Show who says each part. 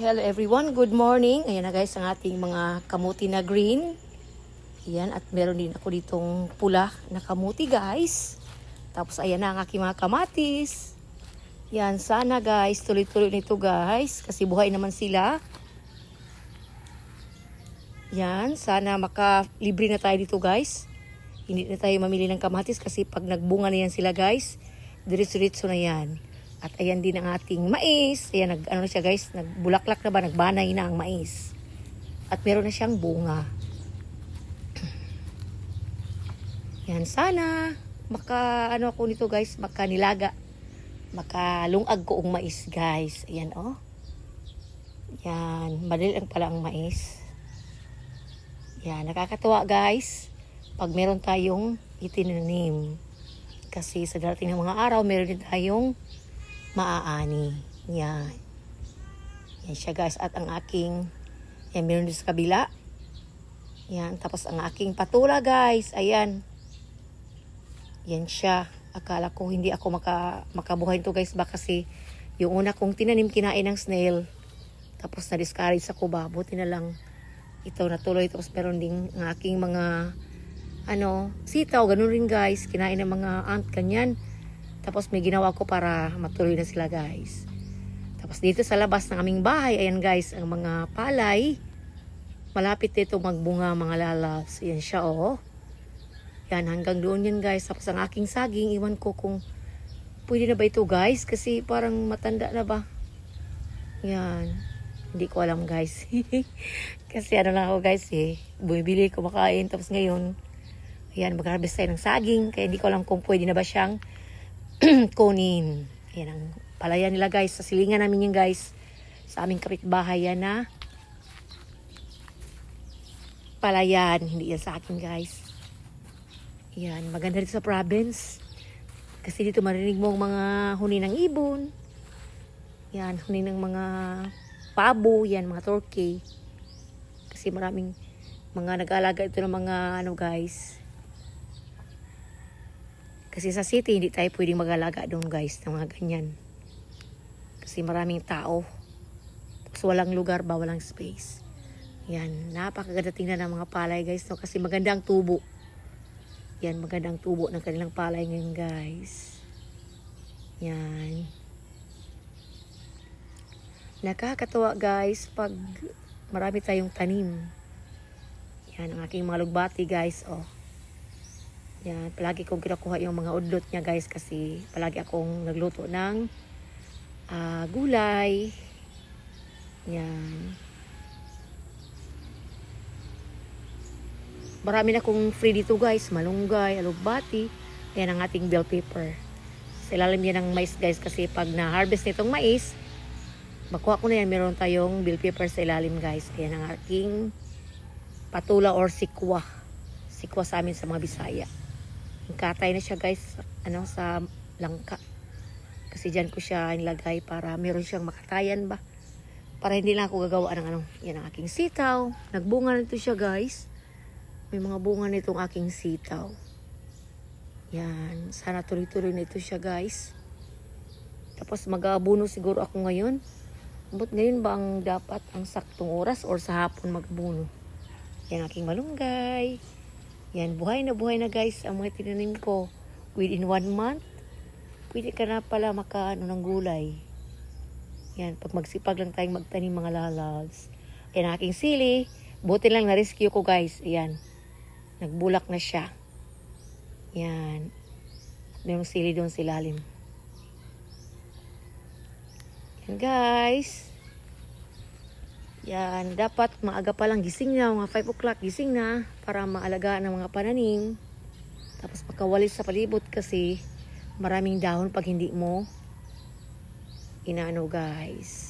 Speaker 1: Hello everyone, good morning. Ayan na guys ang ating mga kamuti na green. Ayan, at meron din ako ditong pula na kamuti guys. Tapos ayan na ang aking mga kamatis. Yan, sana guys, tuloy-tuloy nito guys. Kasi buhay naman sila. Yan, sana makalibre na tayo dito guys. Hindi na tayo mamili ng kamatis kasi pag nagbunga na yan sila guys, diretso-diretso na yan. At ayan din ang ating mais. Ayan, nag, ano na siya guys, nagbulaklak na ba, nagbanay na ang mais. At meron na siyang bunga. Yan, sana maka ano ako nito guys, makanilaga. Makalungag ko ang mais guys. Ayan oh. Yan, madali lang pala ang mais. Yan, nakakatuwa guys. Pag meron tayong itinanim. Kasi sa darating ng mga araw, meron din tayong maaani. Yan. Yan siya guys. At ang aking, yan meron sa kabila. Yan. Tapos ang aking patula guys. Ayan. Yan siya. Akala ko hindi ako maka, makabuhay to guys. Baka kasi yung una kong tinanim kinain ng snail. Tapos na-discourage ako ba. Buti na lang ito natuloy. Tapos meron din ang aking mga ano, sitaw. Ganun rin guys. Kinain ng mga ant kanyan. Tapos may ginawa ko para matuloy na sila guys. Tapos dito sa labas ng aming bahay, ayan guys, ang mga palay. Malapit dito magbunga mga lalabs. Yan siya oh. Yan, hanggang doon yan guys. Tapos ang aking saging, iwan ko kung pwede na ba ito guys. Kasi parang matanda na ba. Yan. Hindi ko alam guys. kasi ano lang ako guys eh. Bumibili ko makain. Tapos ngayon, ayan, mag-harvest tayo ng saging. Kaya hindi ko alam kung pwede na ba siyang kunin. Yan ang palaya nila guys. Sa silingan namin yung guys. Sa aming kapitbahay yan na palayan. Hindi yan sa akin guys. Yan. Maganda rin sa province. Kasi dito marinig mo ang mga huni ng ibon. Yan. Huni ng mga pabo. Yan. Mga turkey. Kasi maraming mga nag-aalaga ito ng mga ano guys kasi sa city, hindi tayo pwedeng mag-alaga doon guys ng mga ganyan. Kasi maraming tao. Tapos walang lugar ba, walang space. Yan, napakaganda tingnan ng mga palay guys. No? Kasi maganda ang tubo. Yan, maganda ang tubo ng kanilang palay ngayon guys. Yan. Nakakatawa guys pag marami tayong tanim. Yan, ang aking mga lugbati guys. Oh. Yan, palagi kong kinukuha yung mga udlot niya guys kasi palagi akong nagluto ng ah, gulay. Yan. Marami na akong free dito guys. Malunggay, alugbati. Yan ang ating bell pepper. Sa ilalim yan ng mais guys kasi pag na-harvest nitong mais, makuha ko na yan. Meron tayong bell pepper sa ilalim guys. Yan ang aking patula or sikwa. Sikwa sa amin sa mga Bisaya. Katay na siya guys, ano, sa langka. Kasi dyan ko siya nilagay para meron siyang makatayan ba. Para hindi lang ako gagawa ng ano. Yan ang aking sitaw. Nagbunga nito siya guys. May mga bunga nitong aking sitaw. Yan. Sana tuloy-tuloy na ito siya guys. Tapos mag-aabuno siguro ako ngayon. But ngayon ba ang dapat ang saktong oras or sa hapon mag-abuno? Yan aking malunggay. Yan, buhay na buhay na guys ang mga tinanim ko. Within one month, pwede ka na pala makaano ng gulay. Yan, pag magsipag lang tayong magtanim mga lalabs. Yan, aking sili. Buti lang na-rescue ko guys. Yan, nagbulak na siya. Yan. Mayroong sili doon sa ilalim. Yan guys. Yan, dapat maaga pa lang gising na, mga 5 o'clock gising na para maalagaan ng mga pananim. Tapos pagkawalis sa palibot kasi maraming dahon pag hindi mo inaano guys.